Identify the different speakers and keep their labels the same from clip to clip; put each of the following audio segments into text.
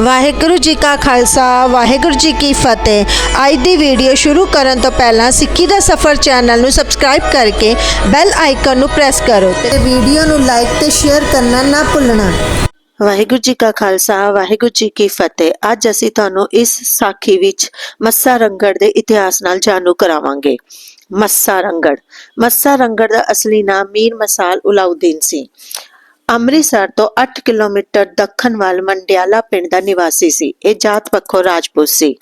Speaker 1: ਵਾਹਿਗੁਰੂ ਜੀ ਕਾ ਖਾਲਸਾ, ਵਾਹਿਗੁਰੂ ਜੀ ਕੀ ਫਤਿਹ। ਅੱਜ ਦੀ ਵੀਡੀਓ ਸ਼ੁਰੂ ਕਰਨ ਤੋਂ ਪਹਿਲਾਂ ਸਿੱਖੀ ਦਾ ਸਫਰ ਚੈਨਲ ਨੂੰ ਸਬਸਕ੍ਰਾਈਬ ਕਰਕੇ ਬੈਲ ਆਈਕਨ ਨੂੰ ਪ੍ਰੈਸ ਕਰੋ ਤੇ ਵੀਡੀਓ ਨੂੰ ਲਾਈਕ ਤੇ ਸ਼ੇਅਰ ਕਰਨਾ ਨਾ ਭੁੱਲਣਾ। ਵਾਹਿਗੁਰੂ ਜੀ ਕਾ ਖਾਲਸਾ, ਵਾਹਿਗੁਰੂ ਜੀ ਕੀ ਫਤਿਹ। ਅੱਜ ਅਸੀਂ ਤੁਹਾਨੂੰ ਇਸ ਸਾਖੀ ਵਿੱਚ ਮੱਸਾ ਰੰਗੜ ਦੇ ਇਤਿਹਾਸ ਨਾਲ ਜਾਣੂ ਕਰਾਵਾਂਗੇ। ਮੱਸਾ ਰੰਗੜ। ਮੱਸਾ ਰੰਗੜ ਦਾ ਅਸਲੀ ਨਾਮ ਮੀਰ ਮਸਾਲ ਉਲਾਉਦੀਨ ਸੀ। ਅੰਮ੍ਰਿਤਸਰ ਤੋਂ 8 ਕਿਲੋਮੀਟਰ ਦੱਖਣ ਵੱਲ ਮੰਡਿਆਲਾ ਪਿੰਡ ਦਾ ਨਿਵਾਸੀ ਸੀ। ਇਹ ਜਾਤ ਪੱਖੋਂ ਰਾਜਪੂਤ ਸੀ,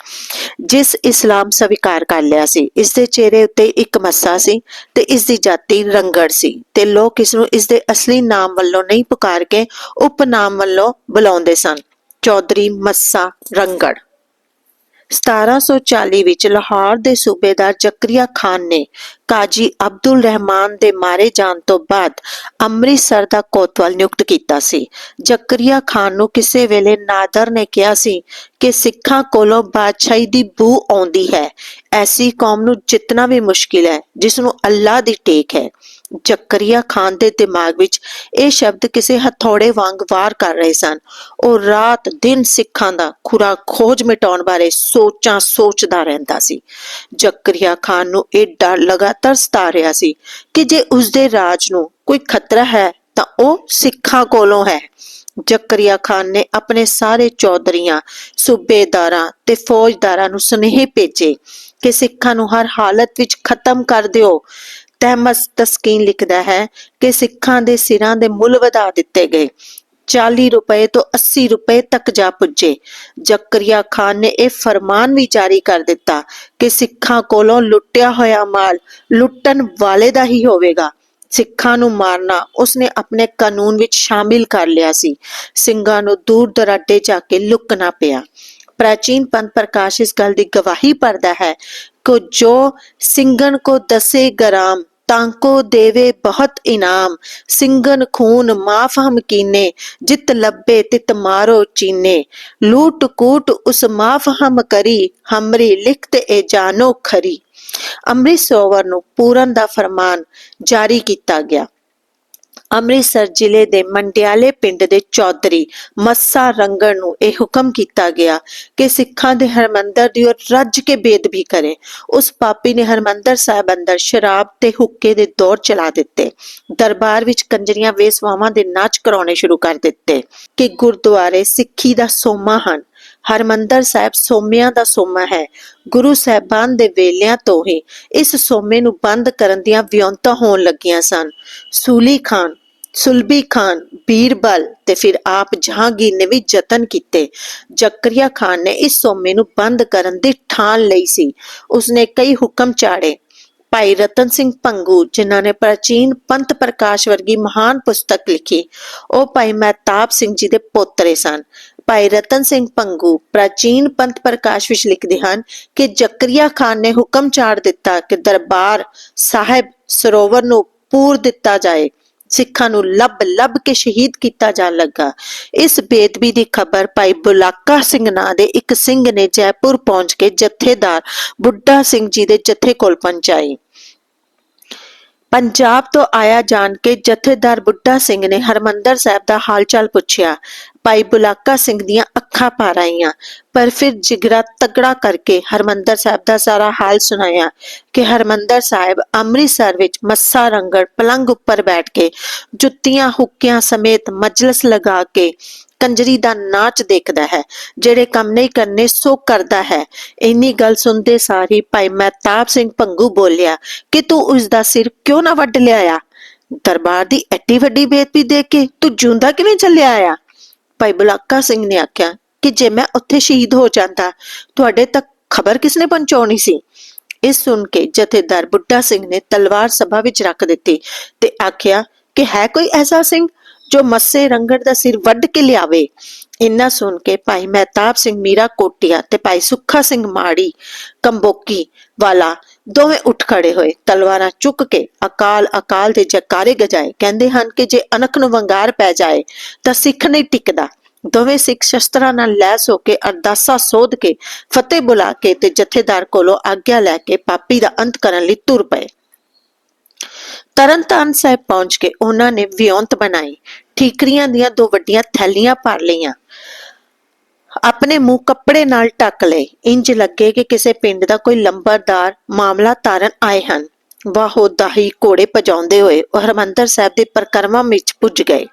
Speaker 1: ਜਿਸ ਇਸਲਾਮ ਸਵੀਕਾਰ ਕਰ ਲਿਆ ਸੀ। ਇਸ ਦੇ ਚਿਹਰੇ ਉੱਤੇ ਇੱਕ ਮੱਸਾ ਸੀ ਤੇ ਇਸ ਦੀ ਜਾਤੀ ਰੰਗੜ ਸੀ ਤੇ ਲੋਕ ਇਸ ਨੂੰ ਇਸ ਦੇ ਅਸਲੀ ਨਾਮ ਵੱਲੋਂ ਨਹੀਂ ਪੁਕਾਰ ਕੇ ਉਪਨਾਮ ਵੱਲੋਂ ਬੁਲਾਉਂਦੇ ਸਨ। ਚੌਧਰੀ ਮੱਸਾ ਰੰਗੜ। 1740 ਵਿੱਚ ਲਾਹੌਰ ਦੇ ਸੂਬੇਦਾਰ ਜ਼ਕਰੀਆ ਖਾਨ ਨੇ ਕਾਜੀ ਅਬਦੁਲ ਰਹਿਮਾਨ ਦੇ ਮਾਰੇ ਜਾਣ ਤੋਂ ਬਾਅਦ ਅੰਮ੍ਰਿਤਸਰ ਦਾ ਕੋਤਵਾਲ ਨਿਯੁਕਤ ਕੀਤਾ ਸੀ। ਜ਼ਕਰੀਆ ਖਾਨ ਨੂੰ ਕਿਸੇ ਵੇਲੇ ਨਾਦਰ ਨੇ ਕਿਹਾ ਸੀ ਕਿ ਸਿੱਖਾਂ ਕੋਲੋਂ ਬਾਦਸ਼ਾਹੀ ਦੀ ਬੂ ਆਉਂਦੀ ਹੈ। ਐਸੀ ਕੌਮ ਨੂੰ ਜਿੱਤਣਾ ਵੀ ਮੁਸ਼ਕਿਲ ਹੈ, ਜਿਸ ਨੂੰ ਅੱਲਾ ਦੀ ਟੇਕ ਹੈ। ਜ਼ਕਰੀਆ ਖਾਨ ਦੇ ਦਿਮਾਗ ਵਿੱਚ ਇਹ ਸ਼ਬਦ ਕਿਸੇ ਹਥੌੜੇ ਵਾਂਗ ਵਾਰ ਕਰ ਰਹੇ ਸਨ। ਉਹ ਰਾਤ ਦਿਨ ਸਿੱਖਾਂ ਦਾ ਖੁਰਾ ਖੋਜ ਮਿਟਾਉਣ ਬਾਰੇ ਸੋਚਾਂ ਸੋਚਦਾ ਰਹਿੰਦਾ ਸੀ। ਜ਼ਕਰੀਆ ਖਾਨ ਨੂੰ ਇਹ ਡਰ ਲਗਾਤਾਰ ਸਤਾ ਰਿਹਾ ਸੀ ਕਿ ਜੇ ਉਸਦੇ ਰਾਜ ਨੂੰ ਕੋਈ ਖਤਰਾ ਹੈ ਤਾਂ ਉਹ ਸਿੱਖਾਂ ਕੋਲੋਂ ਹੈ। ਜ਼ਕਰੀਆ ਖਾਨ ਨੇ ਆਪਣੇ ਸਾਰੇ ਚੌਧਰੀਆਂ, ਸੂਬੇਦਾਰਾਂ ਤੇ ਫੌਜਦਾਰਾਂ ਨੂੰ ਸੁਨੇਹੇ ਭੇਜੇ ਕਿ ਸਿੱਖਾਂ ਨੂੰ ਹਰ ਹਾਲਤ ਵਿੱਚ ਖਤਮ ਕਰ ਦਿਓ। ਤਹਿਮਸ ਤਸਕੀਨ ਲਿਖਦਾ ਹੈ ਕਿ ਸਿੱਖਾਂ ਦੇ ਸਿਰਾਂ ਦੇ ਮੁੱਲ ਵਧਾ ਦਿੱਤੇ ਗਏ। 40 ਰੁਪਏ ਤੋਂ 80 ਰੁਪਏ ਤੱਕ ਜਾ ਪੁੱਜੇ। ਜ਼ਕਰੀਆ ਖਾਨ ਨੇ ਇਹ ਫਰਮਾਨ ਵੀ ਜਾਰੀ ਕਰ ਦਿੱਤਾ ਕਿ ਸਿੱਖਾਂ ਕੋਲੋਂ ਲੁੱਟਿਆ ਹੋਇਆ ਮਾਲ ਲੁੱਟਣ ਵਾਲੇ ਦਾ ਹੀ ਹੋਵੇਗਾ। ਸਿੱਖਾਂ ਨੂੰ ਮਾਰਨਾ ਉਸਨੇ ਆਪਣੇ ਕਾਨੂੰਨ ਵਿੱਚ ਸ਼ਾਮਿਲ ਕਰ ਲਿਆ ਸੀ। ਸਿੰਘਾਂ ਨੂੰ ਦੂਰ ਦਰਾਡੇ ਜਾ ਕੇ ਲੁਕਣਾ ਪਿਆ। ਪ੍ਰਾਚੀਨ ਪੰਥ ਪ੍ਰਕਾਸ਼ ਇਸ ਗੱਲ ਦੀ ਗਵਾਹੀ ਭਰਦਾ ਹੈ ਕਿ ਜੋ ਸਿੰਘਨ ਕੋ ਦਸੇ ਗ੍ਰਾਮ ਤਾਂਕੋ ਦੇਵੇ ਬਹੁਤ ਇਨਾਮ, ਸਿੰਘਨ ਖੂਨ ਮਾਫ ਹਮ ਕੀਨੇ, ਜਿਤ ਲੱਭੇ ਤਿਤ ਮਾਰੋ ਚੀਨੇ। ਲੂਟ ਕੂਟ ਉਸ ਮਾਫ ਹਮ ਕਰੀ, ਹਮਰੀ ਲਿਖਤ ਏ ਜਾਨੋ ਖਰੀ। ਅੰਮ੍ਰਿਤ ਸਰੋਵਰ ਨੂੰ ਪੂਰਨ ਦਾ ਫਰਮਾਨ ਜਾਰੀ ਕੀਤਾ ਗਿਆ। ਅੰਮ੍ਰਿਤਸਰ ਜ਼ਿਲ੍ਹੇ ਦੇ ਮੰਡਿਆਲੇ ਪਿੰਡ ਦੇ ਚੌਧਰੀ ਮੱਸਾ ਰੰਗੜ ਨੂੰ ਇਹ ਹੁਕਮ ਕੀਤਾ ਗਿਆ ਕਿ ਸਿੱਖਾਂ ਦੇ ਹਰਮੰਦਰ ਦੀ ਉਹ ਰੱਜ ਕੇ ਬੇਦਬੀ ਕਰੇ। ਉਸ ਪਾਪੀ ਨੇ ਹਰਮੰਦਰ ਸਾਹਿਬ ਅੰਦਰ ਸ਼ਰਾਬ ਤੇ ਹੁੱਕੇ ਦੇ ਦੌਰ ਚਲਾ ਦਿੱਤੇ। ਦਰਬਾਰ ਵਿੱਚ ਕੰਜਰੀਆਂ ਵੇਸਵਾਵਾਂ ਦੇ ਨਾਚ ਕਰਾਉਣੇ ਸ਼ੁਰੂ ਕਰ ਦਿੱਤੇ ਕਿ ਗੁਰਦੁਆਰੇ ਸਿੱਖੀ ਦਾ ਸੋਮਾ ਹਨ। ਹਰਮੰਦਰ ਸਾਹਿਬ ਸੋਮਿਆਂ ਦਾ ਸੋਮਾ ਹੈ। ਗੁਰੂ ਸਾਹਿਬਾਨ ਦੇ ਵੇਲਿਆਂ ਤੋਂ ਹੀ ਇਸ ਸੋਮੇ ਨੂੰ ਬੰਦ ਕਰਨ ਦੀਆਂ ਵਿਉਂਤਾਂ ਹੋਣ ਲੱਗੀਆਂ ਸਨ। ਸੂਲੀ ਖਾਨ ਸੁਲਬੀ ਖਾਨ, ਬੀਰਬਲ ਤੇ ਫਿਰ ਆਪ ਜਹਾਂਗੀਰ ਨੇ ਵੀ ਯਤਨ ਕੀਤੇ। ਜ਼ਕਰੀਆ ਖਾਨ ਨੇ ਇਸ ਸੋਮੇ ਨੂੰ ਬੰਦ ਕਰਨ ਦੀ ਠਾਣ ਲਈ ਸੀ। ਉਸਨੇ ਕਈ ਹੁਕਮ ਚਾੜੇ। ਭਾਈ ਰਤਨ ਸਿੰਘ ਭੰਗੂ, ਜਿਨ੍ਹਾਂ ਨੇ ਪ੍ਰਾਚੀਨ ਪੰਥ ਪ੍ਰਕਾਸ਼ ਵਰਗੀ ਮਹਾਨ ਪੁਸਤਕ ਲਿਖੀ, ਉਹ ਭਾਈ ਮਹਿਤਾਬ ਸਿੰਘ ਜੀ ਦੇ ਪੋਤਰੇ ਸਨ। ਭਾਈ ਰਤਨ ਸਿੰਘ ਪੰਗੂ ਪ੍ਰਾਚੀਨ ਪੰਥ ਪ੍ਰਕਾਸ਼ ਵਿੱਚ ਲਿਖਦੇ ਹਨ ਕਿ ਜ਼ਕਰੀਆ ਖਾਨ ਨੇ ਹੁਕਮ ਚਾੜ ਦਿੱਤਾ ਕਿ ਦਰਬਾਰ ਸਾਹਿਬ ਸਰੋਵਰ ਨੂੰ ਪੂਰ ਦਿੱਤਾ ਜਾਏ, ਸਿੱਖਾਂ ਨੂੰ ਲੱਭ ਲੱਭ ਕੇ ਸ਼ਹੀਦ ਕੀਤਾ ਜਾਣ ਲੱਗਾ। ਇਸ ਬੇਦਬੀ ਦੀ ਖਬਰ ਭਾਈ ਬੁਲਾਕਾ ਸਿੰਘ ਨਾਂ ਦੇ ਇੱਕ ਸਿੰਘ ਨੇ ਜੈਪੁਰ ਪਹੁੰਚ ਕੇ ਜਥੇਦਾਰ ਬੁੱਢਾ ਸਿੰਘ ਜੀ ਦੇ ਜਥੇ ਕੋਲ ਪਹੁੰਚਾਈ। ਪੰਜਾਬ ਤੋਂ ਆਇਆ ਜਾਣ ਕੇ ਜਥੇਦਾਰ ਬੁੱਢਾ ਸਿੰਘ ਨੇ ਹਰਮੰਦਰ ਸਾਹਿਬ ਦਾ ਹਾਲਚਾਲ ਪੁੱਛਿਆ। ਭਾਈ ਬੁਲਾਕਾ ਸਿੰਘ ਦੀਆਂ ਅੱਖਾਂ ਭਰ ਆਈਆਂ ਪਰ ਫਿਰ ਜਿਗਰਾ ਤਗੜਾ ਕਰਕੇ ਹਰਮੰਦਰ ਸਾਹਿਬ ਦਾ ਸਾਰਾ ਹਾਲ ਸੁਣਾਇਆ ਕਿ ਹਰਮੰਦਰ ਸਾਹਿਬ ਅੰਮ੍ਰਿਤਸਰ ਵਿੱਚ ਮੱਸਾ ਰੰਗੜ ਪਲੰਗ ਉੱਪਰ ਬੈਠ ਕੇ ਜੁੱਤੀਆਂ ਹੁੱਕਿਆਂ ਸਮੇਤ ਮਜਲਿਸ ਲਗਾ ਕੇ ਕੰਜਰੀ ਦਾ ਨਾਚ ਦੇਖਦਾ ਹੈ, ਜਿਹੜੇ ਕੰਮ ਨਹੀਂ ਕਰਨੇ ਸੋ ਕਰਦਾ ਹੈ। ਇੰਨੀ ਗੱਲ ਸੁਣਦੇ ਸਾਰੀ ਭਾਈ ਮਹਿਤਾਬ ਸਿੰਘ ਪੰਗੂ ਬੋਲਿਆ, ਕਿ ਤੂੰ ਉਸ ਦਾ ਸਿਰ ਕਿਉਂ ਨਾ ਵੱਢ ਲਿਆਇਆ? ਦਰਬਾਰ ਦੀ ਐਡੀ ਵੱਡੀ ਬੇਇੱਜ਼ਤੀ ਦੇਖ ਕੇ ਤੂੰ ਜਿਉਂਦਾ ਕਿਵੇਂ ਚੱਲਿਆ ਆਇਆ ਭਾਈ ਬੁਲਾਕਾ ਸਿੰਘ ਨੇ ਆਖਿਆ ਕਿ ਜੇ ਮੈਂ ਉੱਥੇ ਸ਼ਹੀਦ ਹੋ ਜਾਂਦਾ, ਤੁਹਾਡੇ ਤੱਕ ਖਬਰ ਕਿਸਨੇ ਪਹੁੰਚਾਉਣੀ ਸੀ? ਇਸ ਸੁਣ ਕੇ ਜਥੇਦਾਰ ਬੁੱਢਾ ਸਿੰਘ ਨੇ ਤਲਵਾਰ ਸਭਾ ਵਿੱਚ ਰੱਖ ਦਿੱਤੀ ਤੇ ਆਖਿਆ ਕਿ ਹੈ ਕੋਈ ਐਸਾ ਸਿੰਘ ਜੋ ਮੱਸੇ ਰੰਗੜ ਦਾ ਸਿਰ ਵੱਢ ਕੇ ਲਿਆਵੇ? ਇੰਨਾ ਸੁਣ ਕੇ ਭਾਈ ਮਹਿਤਾਬ ਸਿੰਘ ਮੀਰਾ ਕੋਟਿਆ ਤੇ ਭਾਈ ਸੁੱਖਾ ਸਿੰਘ ਮਾੜੀ, ਕੰਬੋਕੀ ਵਾਲਾ ਦੋਵੇਂ ਉੱਠ ਖੜੇ ਹੋਏ। ਤਲਵਾਰਾਂ ਚੁੱਕ ਕੇ ਅਕਾਲ ਅਕਾਲ ਦੇ ਜਕਾਰੇ ਗਜਾਏ। ਕਹਿੰਦੇ ਹਨ ਕਿ ਜੇ ਅਨਖ ਨੂੰ ਵੰਗਾਰ ਪੈ ਜਾਏ ਤਾਂ ਸਿੱਖ ਨਹੀਂ ਟਿਕਦਾ। ਦੋਵੇਂ ਸਿੱਖ ਸ਼ਸਤਰਾਂ ਨਾਲ ਲੈਸ ਹੋ ਕੇ ਅਰਦਾਸਾ ਸੋਧ ਕੇ ਫਤਿਹ ਬੁਲਾ ਕੇ ਤੇ ਜਥੇਦਾਰ ਕੋਲੋਂ ਆਗਿਆ ਲੈ ਕੇ ਪਾਪੀ ਦਾ ਅੰਤ ਕਰਨ ਲਈ ਤੁਰ ਪਏ। ਤਰਨਤਾਰਨ ਸਾਹਿਬ ਪਹੁੰਚ ਕੇ ਉਹਨਾਂ ਨੇ ਵਿਉਂਤ ਬਣਾਈ। ਠੀਕਰੀਆਂ ਦੀਆਂ ਦੋ ਵੱਡੀਆਂ ਥੈਲੀਆਂ ਭਰ ਲਈਆਂ। ਆਪਣੇ ਮੂੰਹ ਕੱਪੜੇ ਨਾਲ ਢੱਕ ਲਏ। ਇੰਜ ਲੱਗੇ ਕਿ ਕਿਸੇ ਪਿੰਡ ਦਾ ਕੋਈ ਲੰਬਰਦਾਰ ਮਾਮਲਾ ਤਾਰਨ ਆਏ ਹਨ। ਵਾਹੋ ਦਾਹੀ ਘੋੜੇ ਹੋਏ ਉਹ ਹਰਮੰਦਰ ਸਾਹਿਬ ਦੇ ਪਰਕਰਮਾ ਵਿੱਚ ਪੁੱਜ ਗਏ।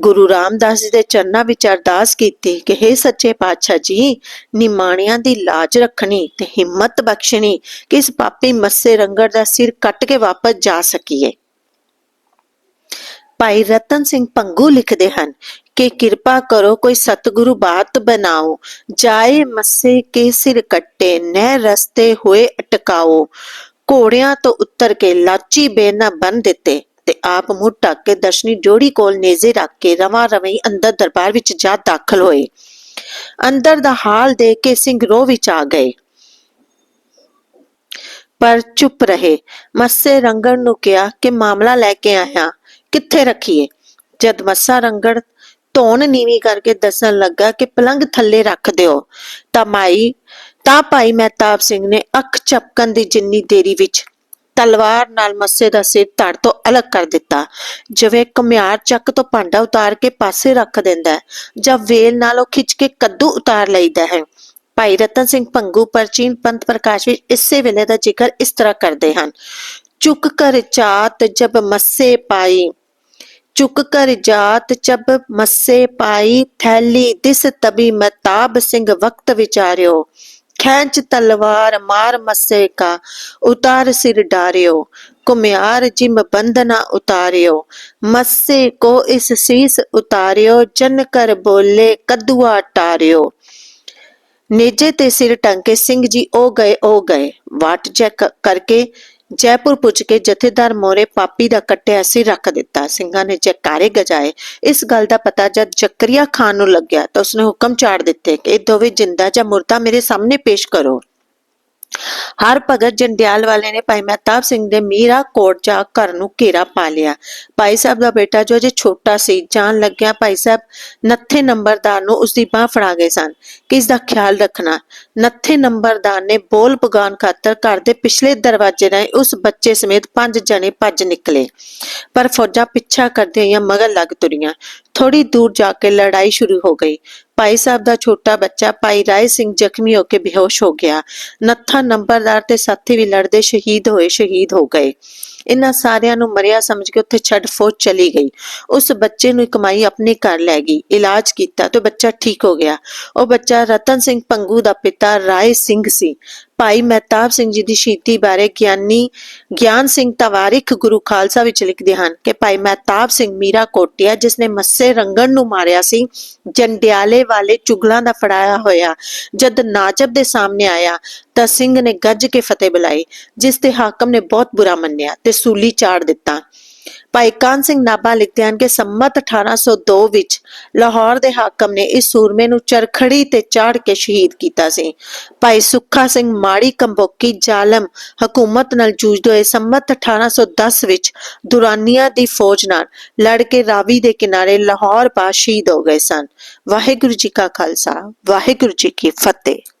Speaker 1: ਗੁਰੂ ਰਾਮਦਾਸ ਜੀ ਦੇ ਚਰਨਾਂ ਵਿੱਚ ਅਰਦਾਸ ਕੀਤੀ ਕਿ हे ਸੱਚੇ ਪਾਤਸ਼ਾਹ ਜੀ, ਨਿਮਾਣਿਆਂ ਦੀ ਲਾਜ ਰੱਖਣੀ ਤੇ ਹਿੰਮਤ ਬਖਸ਼ਣੀ ਕਿ ਇਸ ਪਾਪੀ ਮੱਸੇ ਰੰਗੜ ਦਾ ਸਿਰ ਕੱਟ ਕੇ ਵਾਪਸ ਜਾ ਸਕੀਏ। ਭਾਈ ਰਤਨ ਸਿੰਘ ਪੰਗੂ ਲਿਖਦੇ ਹਨ ਕਿ ਕਿਰਪਾ ਕਰੋ, ਕੋਈ ਸਤਿਗੁਰੂ ਬਾਤ ਬਣਾਓ। ਜਾਏ ਮੱਸੇ ਕੇ ਸਿਰ ਕੱਟੇ, ਨਹਿ ਰਸਤੇ ਹੋਏ ਅਟਕਾਓ। ਘੋੜਿਆਂ ਤੋਂ ਉੱਤਰ ਕੇ ਲਾਚੀ ਬੇਨਾ ਬੰਨ ਦਿੱਤੇ ਤੇ ਆਪ ਮੂੰਹ ਢੱਕ ਕੇ ਦਰਸ਼ਨੀ ਜੋੜੀ ਕੋਲ ਨੇਜ਼ੇ ਰੱਖ ਕੇ ਰਵਾ ਰਵਈ ਅੰਦਰ ਦਰਬਾਰ ਵਿੱਚ ਜਾ ਦਾਖਲ ਹੋਏ। ਅੰਦਰ ਦਾ ਹਾਲ ਦੇਖ ਕੇ ਸਿੰਘ ਰੋਹ ਵਿੱਚ ਆ ਗਏ। ਪਰ ਚੁੱਪ ਰਹੇ। ਮੱਸੇ ਰੰਗੜ ਨੂੰ ਕਿਹਾ ਕਿ ਮਾਮਲਾ ਲੈ ਕੇ ਆਇਆ। ਕਿੱਥੇ ਰੱਖੀਏ? ਜਦ ਮੱਸਾ ਰੰਗੜ ਧੌਣ ਨੀਵੀਂ ਕਰਕੇ ਦੱਸਣ ਲੱਗਾ ਕਿ ਪਲੰਗ ਥੱਲੇ ਰੱਖ ਦਿਓ। ਤਾਂ ਮਾਈ, ਤਾਂ ਭਾਈ ਮਹਿਤਾਬ ਸਿੰਘ ਨੇ ਅੱਖ ਝਪਕਣ ਦੀ ਜਿੰਨੀ ਦੇਰੀ ਵਿੱਚ ਤਲਵਾਰ ਨਾਲ ਮੱਸੇ ਦਾ ਸਿਰ ਧੜ ਤੋਂ ਅਲੱਗ ਕਰ ਦਿੱਤਾ। ਜਿਵੇਂ ਘੁਮਿਆਰ ਚੱਕ ਤੋਂ ਭਾਂਡਾ ਉਤਾਰ ਕੇ ਪਾਸੇ ਰੱਖ ਦਿੰਦਾ ਹੈ ਜਾਂ ਵੇਲ ਨਾਲ ਉਹ ਖਿੱਚ ਕੇ ਕੱਦੂ ਉਤਾਰ ਲਈਦਾ ਹੈ। ਭਾਈ ਰਤਨ ਸਿੰਘ ਭੰਗੂ, ਪਰਚੀਨ ਪੰਥ ਪ੍ਰਕਾਸ਼ ਵਿੱਚ ਇਸੇ ਵੇਲੇ ਦਾ ਜ਼ਿਕਰ ਇਸ ਤਰ੍ਹਾਂ ਕਰਦੇ ਹਨ। ਚੁੱਕ ਕਰ ਚਾਤ ਜਬ ਮੱਸੇ ਪਾਈ ਚੁੱਕ ਕਰ ਜਾਤ ਜਬ ਮੱਸੇ ਪਾਈ ਥੈਲੀ ਦਿਸ ਤਬੀ ਮਤਾਬ ਸਿੰਘ ਵਕਤ ਵਿਚਾਰਿਓ। ਖੈਂਚ ਤਲਵਾਰ ਮਾਰ ਮੱਸੇ ਕਾ, ਉਤਾਰ ਸਿਰ ਡਾਰਿਓ। ਕੁਮਿਆਰ ਜਿਮ ਬੰਧਨਾ ਉਤਾਰਿਓ। ਮੱਸੇ ਕੋ ਇਸ ਸੀਸ ਉਤਾਰਿਓ, ਜਨ ਕਰ ਬੋਲੇ ਕਦੂਆ ਟਾਰਿਓ। ਨੇਜੇ ਤੇ ਸਿਰ ਟੰਕੇ ਸਿੰਘ ਜੀ ਉਹ ਗਏ ਉਹ ਗਏ। ਵਾਟ ਚੈੱਕ ਕਰਕੇ ਜੈਪੁਰ ਪੁੱਜ ਕੇ ਜਥੇਦਾਰ ਮੋਰੇ ਪਾਪੀ ਦਾ ਕੱਟਿਆ ਸਿਰ ਰੱਖ ਦਿੱਤਾ। ਸਿੰਘਾਂ ਨੇ ਜੈਕਾਰੇ ਗਜਾਏ, ਇਸ ਗੱਲ ਦਾ ਪਤਾ ਜਦ ਜ਼ਕਰੀਆ ਖਾਨ ਨੂੰ ਲੱਗਿਆ ਤਾਂ ਉਸਨੇ ਹੁਕਮ ਚਾੜ ਦਿੱਤੇ ਕਿ ਇਹ ਦੋਵੇਂ ਜਿੰਦਾ ਜਾਂ ਮੁਰਦਾ ਮੇਰੇ ਸਾਹਮਣੇ ਪੇਸ਼ ਕਰੋ। ਹਰ ਭਗਤ ਜੰਡਿਆਲ ਵਾਲੇ ਨੇ ਭਾਈ ਮਹਿਤਾਬ ਸਿੰਘ ਦੇ ਮੀਰਾ ਕੋਟ ਜਾ ਘਰ ਨੂੰ ਘੇਰਾ ਪਾ ਲਿਆ। ਭਾਈ ਸਾਹਿਬ ਦਾ ਬੇਟਾ ਜੋ ਅਜੇ ਛੋਟਾ ਸੀ, ਜਾਣ ਲੱਗਿਆ ਭਾਈ ਸਾਹਿਬ ਨੱਥੇ ਨੰਬਰਦਾਰ ਨੂੰ ਉਸ ਦੀ ਬਾਹ ਫੜਾ ਗਏ ਸਨ। ਕਿ ਇਸ ਦਾ ਖਿਆਲ ਰੱਖਣਾ? ਨੱਥੇ ਨੰਬਰਦਾਰ ਨੇ ਬੋਲ ਪਗਾਨ ਖਾਤਰ ਘਰ ਦੇ ਪਿਛਲੇ ਦਰਵਾਜ਼ੇ ਰਾਹੀਂ ਉਸ ਬੱਚੇ ਸਮੇਤ ਪੰਜ ਜਣੇ ਭੱਜ ਨਿਕਲੇ। ਪਰ ਫੌਜਾਂ ਪਿੱਛਾ ਕਰਦੀਆਂ ਹੋਈਆਂ ਮਗਰ ਲੱਗ ਤੁਰੀਆਂ। ਥੋੜੀ ਦੂਰ ਜਾ ਕੇ ਲੜਾਈ ਸ਼ੁਰੂ ਹੋ ਗਈ। ਭਾਈ ਸਾਹਿਬ ਦਾ ਛੋਟਾ ਬੱਚਾ ਭਾਈ ਰਾਏ ਸਿੰਘ ਜ਼ਖਮੀ ਹੋ ਕੇ ਬੇਹੋਸ਼ ਹੋ ਗਿਆ। ਨੱਥਾ ਨੰਬਰ ਨੰਬਰਦਾਰ ਤੇ ਸਾਥੀ ਵੀ ਲੜਦੇ ਸ਼ਹੀਦ ਹੋਏ, ਸ਼ਹੀਦ ਹੋ ਗਏ। ਇਹਨਾਂ ਸਾਰਿਆਂ ਨੂੰ ਮਰਿਆ ਸਮਝ ਕੇ ਉੱਥੇ ਛੱਡ ਫੌਜ ਚਲੀ ਗਈ। ਉਸ ਬੱਚੇ ਨੂੰ ਕਮਾਈ ਆਪਣੇ ਘਰ ਲੈ ਗਈ, ਇਲਾਜ ਕੀਤਾ ਤੇ ਬੱਚਾ ਠੀਕ ਹੋ ਗਿਆ। ਉਹ ਬੱਚਾ ਰਤਨ ਸਿੰਘ ਪੰਗੂ ਦਾ ਪਿਤਾ ਰਾਏ ਸਿੰਘ ਸੀ। ਭਾਈ ਮਹਿਤਾਬ ਸਿੰਘ ਜੀ ਦੀ ਸ਼ਹੀਦੀ ਬਾਰੇ ਗਿਆਨੀ ਗਿਆਨ ਸਿੰਘ ਤਵਾਰਿਖ ਗੁਰੂ ਖਾਲਸਾ ਵਿੱਚ ਲਿਖਦੇ ਹਨ ਕਿ ਭਾਈ ਮਹਿਤਾਬ ਸਿੰਘ ਮੀਰਾ ਕੋਟਿਆ, ਜਿਸ ਨੇ ਮੱਸੇ ਰੰਗਣ ਨੂੰ ਮਾਰਿਆ ਸੀ, ਜੰਡਿਆਲੇ ਵਾਲੇ ਚੁਗਲਾਂ ਦਾ ਫੜਾਇਆ ਹੋਇਆ, ਜਦ ਨਾਜਬ ਦੇ ਸਾਹਮਣੇ ਆਇਆ ਤਾਂ ਸਿੰਘ ਨੇ ਗੱਜ ਕੇ ਫਤਿਹ ਬੁਲਾਈ, ਜਿਸ ਤੇ ਹਾਕਮ ਨੇ ਬਹੁਤ ਬੁਰਾ ਮੰਨਿਆ ਤੇ ਸੂਲੀ ਚਾੜ ਦਿੱਤਾ। ਭਾਈ ਕਾਨ ਸਿੰਘ ਨਾਭਾ ਲਿਖਦੇ ਹਨ ਕਿ ਸੰਮਤ 1802 ਵਿੱਚ ਲਾਹੌਰ ਦੇ ਹਾਕਮ ਨੇ ਇਸ ਸੂਰਮੇ ਨੂੰ ਚਰਖੜੀ ਤੇ ਚਾੜ ਕੇ ਸ਼ਹੀਦ ਕੀਤਾ ਸੀ। ਭਾਈ ਸੁੱਖਾ ਸਿੰਘ ਮਾੜੀ ਕੰਬੋਕੀ ਜ਼ਾਲਮ ਹਕੂਮਤ ਨਾਲ ਜੂਝਦੇ ਹੋਏ ਸੰਮਤ 1810 ਵਿੱਚ ਦੁਰਾਨੀਆਂ ਦੀ ਫੌਜ ਨਾਲ ਲੜ ਕੇ ਰਾਵੀ ਦੇ ਕਿਨਾਰੇ ਲਾਹੌਰ ਪਾ ਸ਼ਹੀਦ ਹੋ ਗਏ ਸਨ। ਵਾਹਿਗੁਰੂ ਜੀ ਕਾ ਖਾਲਸਾ, ਵਾਹਿਗੁਰੂ ਜੀ ਕੀ ਫਤਿਹ।